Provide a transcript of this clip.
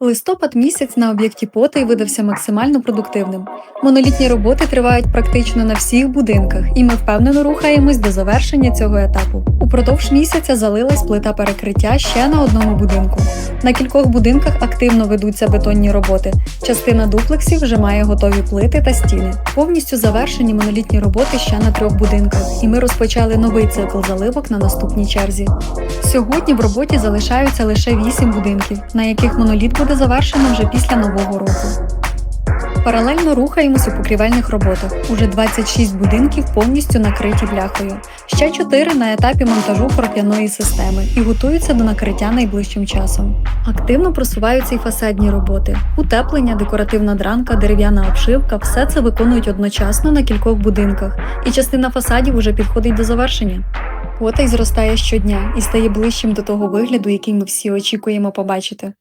Листопад місяць на об'єкті Потей видався максимально продуктивним. Монолітні роботи тривають практично на всіх будинках, і ми впевнено рухаємось до завершення цього етапу. Упродовж місяця залилась плита перекриття ще на одному будинку. На кількох будинках активно ведуться бетонні роботи. Частина дуплексів вже має готові плити та стіни. Повністю завершені монолітні роботи ще на трьох будинках, і ми розпочали новий цикл заливок на наступній черзі. Сьогодні в роботі залишаються лише 8 будинків, на яких моноліт буде завершено вже після нового року. Паралельно рухаємось у покрівельних роботах. Уже 26 будинків повністю накриті бляхою. Ще 4 на етапі монтажу кроп'яної системи і готуються до накриття найближчим часом. Активно просуваються й фасадні роботи. Утеплення, декоративна дранка, дерев'яна обшивка все це виконують одночасно на кількох будинках, і частина фасадів уже підходить до завершення. Потай зростає щодня і стає ближчим до того вигляду, який ми всі очікуємо побачити.